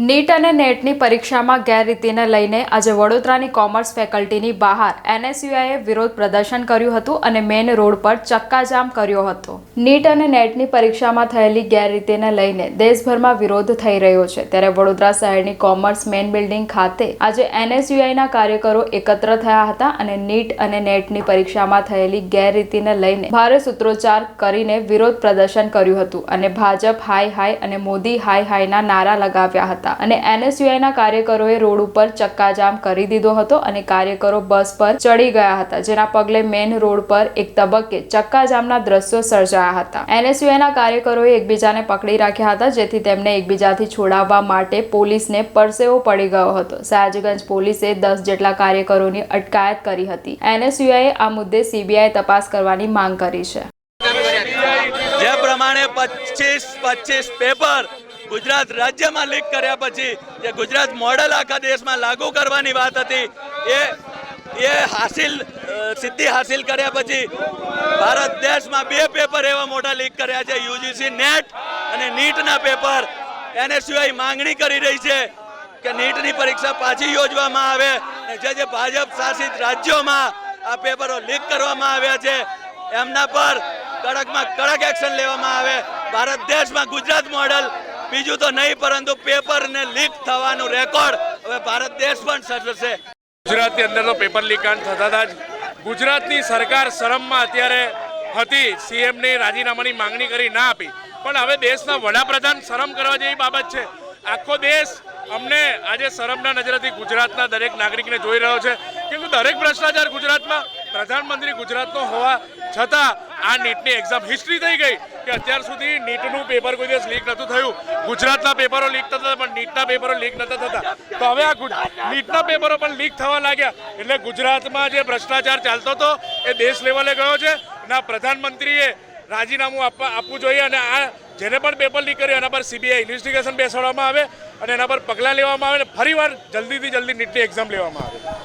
NEET અને નેટની પરીક્ષામાં ગેરરીતિને લઈને આજે વડોદરાની કોમર્સ ફેકલ્ટીની બહાર એનએસયુઆઈએ વિરોધ પ્રદર્શન કર્યું હતું અને મેન રોડ પર ચક્કાજામ કર્યો હતો. નીટ અને નેટની પરીક્ષામાં થયેલી ગેરરીતિને લઈને દેશભરમાં વિરોધ થઈ રહ્યો છે. ત્યારે વડોદરા શહેરની કોમર્સ મેન બિલ્ડિંગ ખાતે આજે એનએસયુઆઈના કાર્યકરો એકત્ર થયા હતા અને નીટ અને નેટની પરીક્ષામાં થયેલી ગેરરીતિને લઈને ભારે સૂત્રોચ્ચાર કરીને વિરોધ પ્રદર્શન કર્યું હતું અને ભાજપ હાય હાય અને મોદી હાય હાયના નારા લગાવ્યા હતા. અને એનએસયુઆઈના કાર્યકરોએ રોડ ઉપર ચક્કાજામ કરી દીધો હતો અને કાર્યકરો બસ પર ચડી ગયા હતા, જેના પગલે મેન રોડ પર એક તબક્કે ચક્કાજામના દ્રશ્યો સર્જાયા હતા. એનએસયુઆઈના કાર્યકરોએ એકબીજાને પકડી રાખ્યા હતા, જેથી તેમને એકબીજાથી છોડાવવા માટે પોલીસને પરસેવો પડી ગયો હતો. સયાજગંજ પોલીસે દસ જેટલા કાર્યકરોની અટકાયત કરી હતી. એનએસયુઆઈએ આ મુદ્દે સીબીઆઈ તપાસ કરવાની માંગ કરી છે. જે પ્રમાણે પચીસ પચીસ પેપર ગુજરાત રાજ્યમાં લીક કર્યા પછી જે ગુજરાત મોડલ આખા દેશમાં લાગુ કરવાની વાત હતી, એ એ હાસિલ સિદ્ધિ હાસિલ કર્યા પછી ભારત દેશમાં બે પેપર એવા મોટા લીક કર્યા છે, યુજીસી નેટ અને નીટના પેપર. એને સિવાય માંગણી કરી રહી છે કે નીટની પરીક્ષા પાછી યોજવામાં આવે જે જે ભાજપ શાસિત રાજ્યોમાં આ પેપરો લીક કરવામાં આવ્યા છે, એમના પર કડકમાં કડક એક્શન લેવામાં આવે. ભારત દેશમાં ગુજરાત મોડલ બીજું તો નહીં, પરંતુ પેપર ને લીક થવાનું રેકોર્ડ હવે ભારત દેશ પણ સર્જશે. ગુજરાતની અંદર તો પેપર લીક કાંડ થતા હતા જ ગુજરાતની સરકાર શરમમાં અત્યારે હતી, સીએમની રાજીનામાની માંગણી કરી ના આપી. પણ હવે દેશના વડાપ્રધાન શરમ કરવા જેવી બાબત છે. આખો દેશ અમને આજે શરમના નજરેથી ગુજરાતના દરેક નાગરિકને જોઈ રહ્યો છે. કેમ કે દરેક ભ્રષ્ટાચાર ગુજરાતમાં પ્રધાનમંત્રી ગુજરાતનો હોવા છતાં આ નીટની એક્ઝામ હિસ્ટ્રી થઈ ગઈ કે અત્યાર સુધી નીટનું પેપર કોઈ દિવસ લીક નહોતું થયું. ગુજરાતના પેપરો લીક થતા પણ નીટના પેપરો લીક નહોતા થતા. તો હવે આ નીટના પેપરો પણ લીક થવા લાગ્યા. એટલે ગુજરાતમાં જે ભ્રષ્ટાચાર ચાલતો હતો, એ દેશ લેવલે ગયો છે. અને આ પ્રધાનમંત્રીએ રાજીનામું આપવા આપવું જોઈએ અને આ જેને પણ પેપર લીક કર્યું, એના પર સીબીઆઈ ઇન્વેસ્ટિગેશન બેસાડવામાં આવે અને એના પર પગલાં લેવામાં આવે અને ફરીવાર જલ્દીથી જલ્દી નીટની એક્ઝામ લેવામાં આવે.